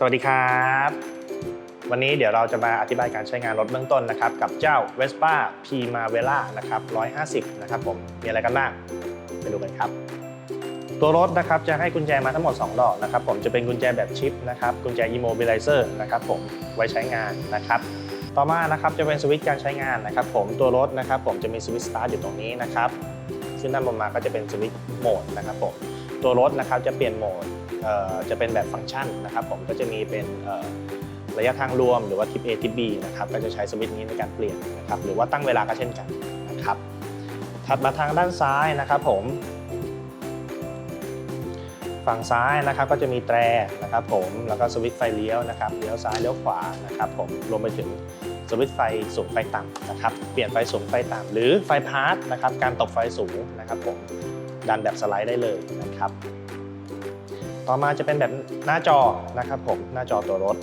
สวัสดีครับ วันนี้เดี๋ยวเราจะมาอธิบายการใช้งานรถเบื้องต้นนะครับ กับเจ้า Vespa Primavera นะครับ150 นะครับผม มีอะไรกันบ้างไปดูกันครับ ตัวรถนะครับจะให้กุญแจมาทั้งหมด 2 ดอกนะครับผมจะเป็นกุญแจแบบชิปนะครับกุญแจ Immobilizer นะครับผมไว้ใช้งานนะครับต่อมานะครับจะเป็นสวิตช์การใช้งานนะครับ ผมตัวรถนะครับ ผมจะมีสวิตช์สตาร์ทอยู่ตรงนี้นะครับ ซึ่งด้านบนมาก็จะเป็นสวิตช์โหมดนะครับผม ตัวรถนะครับจะเปลี่ยนโหมดจะเป็นแบบฟังก์ชันนะครับผมก็จะมีเป็นระยะทางรวมหรือว่าทิป A ทิป B นะครับก็จะใช้สวิตช์นี้ในการเปลี่ยนนะครับหรือว่าตั้งเวลาก็เช่นกันนะครับถัดมาทางด้านซ้ายนะครับผม ฝั่งซ้ายนะครับก็จะมีแตรนะครับผมแล้วก็สวิตช์ไฟเลี้ยวนะครับเลี้ยวซ้ายเลี้ยวขวานะครับผมรวมไปถึงสวิตช์ไฟสูงไฟต่ำนะครับเปลี่ยนไฟสูงไฟต่ำหรือไฟพาร์ทนะครับการตกไฟสูงนะครับผม ดันแบบสไลด์ได้เลยนะครับ ต่อมาจะเป็นแบบหน้าจอนะครับผมหน้าจอตัวรถ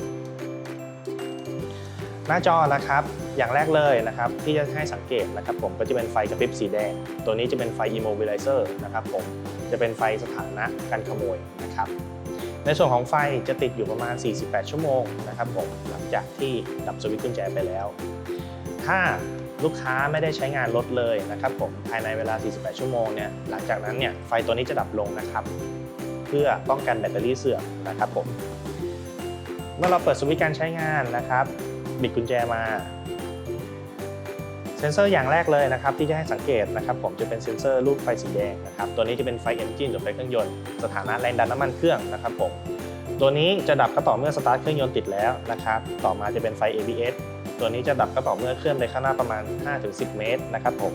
หน้าจอนะครับอย่างแรกเลยนะครับที่จะให้สังเกตนะครับผมก็จะเป็นไฟกระพริบสีแดง ตัวนี้จะเป็นไฟ immobilizer นะครับผมจะเป็นไฟสถานะการขโมยนะครับในส่วนของไฟจะติดอยู่ประมาณ 48 ชั่วโมงนะครับผมหลังจากที่ดับสวิตช์กุญแจไปแล้ว ถ้า ลูกค้าไม่ได้ใช้งานรถเลยนะครับผมภายในเวลา 48 ชั่วโมงเนี่ยหลังจากนั้นเนี่ยไฟตัวนี้จะดับลงนะครับ เพื่อป้องกันแบตเตอรี่เสื่อมนะครับผมเมื่อเราเปิดสวิตช์การใช้งานนะครับบิดกุญแจมาเซนเซอร์อย่างแรกเลยนะครับที่จะให้สังเกตนะครับ ผมจะเป็นเซ็นเซอร์รูปไฟสีแดงนะครับตัวนี้จะเป็นไฟเอนจินหรือไฟเครื่องยนต์สถานะแรงดันน้ำมันเครื่องนะครับผมตัวนี้จะดับก็ต่อเมื่อสตาร์ทเครื่องยนต์ติดแล้วนะครับ ต่อมาจะเป็นไฟ ABS ตัวนี้จะดับก็ต่อเมื่อเคลื่อนไปข้างหน้าประมาณ 5-10 เมตรนะครับผม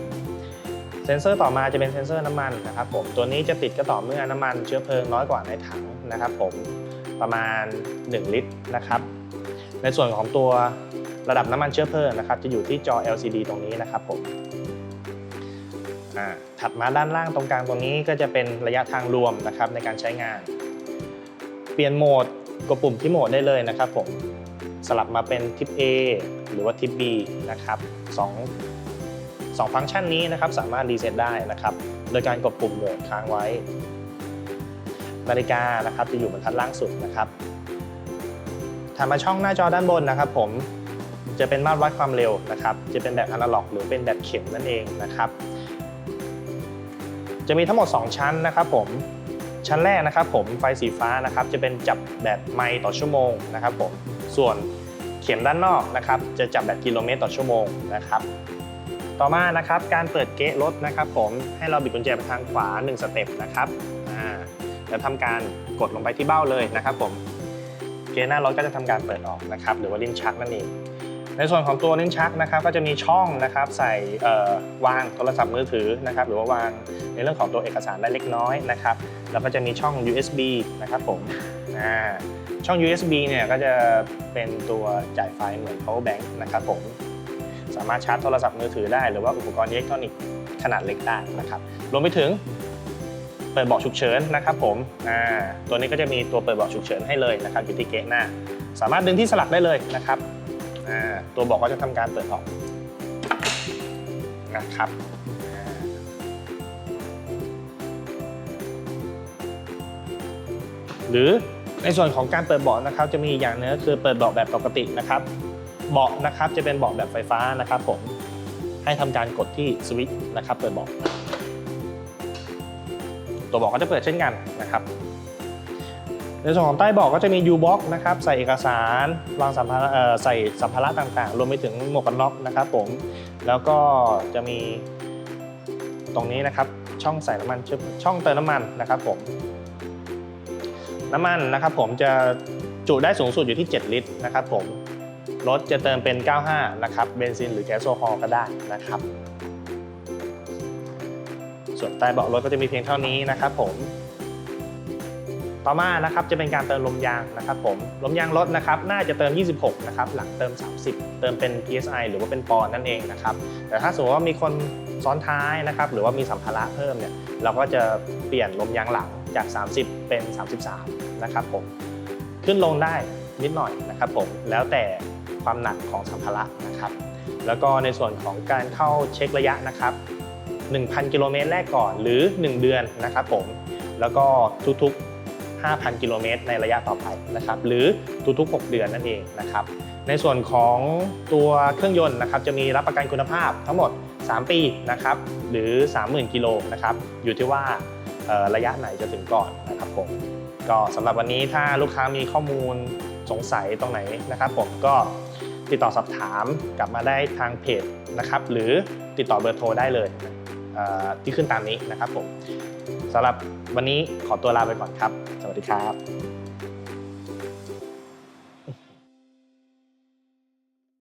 เซ็นเซอร์ต่อมาจะเป็นเซ็นเซอร์น้ำมันนะครับผมตัวนี้จะติดก็ต่อเมื่อน้ำมันเชื้อเพลิงน้อยกว่าในถังนะครับผมประมาณ 1 ลิตรนะครับในส่วนของตัวระดับน้ำมันเชื้อเพลิงนะครับจะอยู่ที่จอ LCD ตรงนี้นะครับผมถัดมาด้านล่างตรงกลางตรงนี้ก็จะเป็นระยะทางรวมนะครับในการใช้งาน เปลี่ยนโหมดกดปุ่มที่โหมดได้เลยนะครับผมสลับมาเป็นทิป A หรือว่าทิป B นะครับสองสองฟังก์ชันนี้นะครับสามารถรีเซ็ตได้นะครับโดยการกดปุ่มโหมดค้างไว้ นาฬิกานะครับจะอยู่บนทัดล่างสุดนะครับถัดมาช่องหน้าจอด้านบนนะครับ ผมจะเป็นมาตรวัดความเร็วนะครับ จะเป็นแบบอนาล็อก หรือเป็นแบบเข็มนั่นเองนะครับ จะมีทั้งหมด 2 ชั้นนะครับ ผมชั้นแรกนะครับ ผมไฟสีฟ้านะครับ จะเป็นจับแบบไมล์ต่อชั่วโมงนะครับ ผมส่วน เข็มด้านนอกนะครับจะจับแบบกิโลเมตรต่อชั่วโมงนะครับ ต่อมานะครับการเปิดเกะรถนะครับ ผมให้เราบิดกุญแจไปทางขวา1สเต็ปนะครับแล้วทำการกดลงไปที่เบ้าเลยนะครับ ผมเกียร์หน้ารถก็จะทำการเปิดออกนะครับ หรือว่าลิ้นชักนั่นเองในส่วนของตัวลิ้นชักนะครับ ก็จะมีช่องนะครับใส่วางโทรศัพท์มือถือนะครับ หรือว่าวางในเรื่องของตัวเอกสารได้เล็กน้อยนะครับ แล้วก็จะมีช่อง USB นะครับ ผมอ่า ช่อง USB เนี่ยก็จะเป็นตัวจ่ายไฟเหมือน power bank นะครับผม สามารถชาร์จโทรศัพท์มือถือได้หรือว่าอุปกรณ์อิเล็กทรอนิกส์ขนาดเล็กได้นะครับรวมไปถึงเปิดเบาะฉุกเฉินนะครับผมตัวนี้ก็จะมีตัวเปิดเบาะฉุกเฉินให้เลยนะครับอยู่ที่เกะหน้า สามารถดึงที่สลักได้เลยนะครับตัวเบาะก็จะทำการเปิดออกนะครับหรือ ในส่วนของการเปิดเบาะนะครับจะมีอีกอย่างหนึงก็คือเปิดเบาะแบบปกตินะครับเบาะนะครับจะเป็นเบาะแบบไฟฟ้านะครับผมให้ทำการกดที่สวิตช์นะครับเปิดเบาะตัวเบอกก็จะเปิดเช่นกันนะครับในส่วนของใต้เบอกก็จะมี U-box นะครับใส่เอกสารวางสัมภาระใส่สัมภาระต่างๆ รวมไปถึงหมวกกันน็อกนะครับผมแล้วก็จะมีตรงนี้นะครับช่องใส่น้ำมันช่องเติมน้ำมันนะครับผม น้ำมันนะครับผมจะจุได้สูงสุดอยู่ที่ 7 ลิตรนะครับผมรถจะเติมเป็น 95 นะครับ เบนซินหรือแก๊สโซฮอล์ก็ได้นะครับ ส่วนใต้เบาะรถก็จะมีเพียงเท่านี้นะครับผม ต่อมานะครับจะเป็นการเติมลมยางนะครับผม ลมยางรถนะครับน่าจะเติม 26 นะครับ หลังเติม 30 เติมเป็น PSI หรือว่าเป็นปอนด์นั่นเองนะครับ แต่ถ้าสมมติว่ามีคนซ้อนท้ายนะครับ หรือว่ามีสัมภาระเพิ่มเนี่ย เราก็จะเปลี่ยนลมยางหลัง จาก 30 เป็น 33 นะครับผม ขึ้นลงได้นิดหน่อยนะครับผม แล้วแต่ความหนักของสัมภาระนะครับ แล้วก็ในส่วนของการเข้าเช็คระยะนะครับ 1,000 กิโลเมตรแรกก่อนหรือ 1 เดือนนะครับผม แล้วก็ทุกๆ 5,000 กิโลเมตรในระยะต่อไปนะครับ หรือทุกๆ 6 เดือนนั่นเองนะครับ ในส่วนของตัวเครื่องยนต์นะครับ จะมีรับประกันคุณภาพทั้งหมด 3 ปีนะครับ หรือ 30,000 กิโลนะครับ อยู่ที่ว่า ระยะไหนจะถึงก่อนนะครับผมก็สำหรับวันนี้ถ้าลูกค้ามีข้อมูลสงสัยตรงไหนนะครับผมก็ติดต่อสอบถามกลับมาได้ทางเพจนะครับหรือติดต่อเบอร์โทรได้เลยที่ขึ้นตามนี้นะครับผมสำหรับวันนี้ขอตัวลาไปก่อนครับ สวัสดีครับ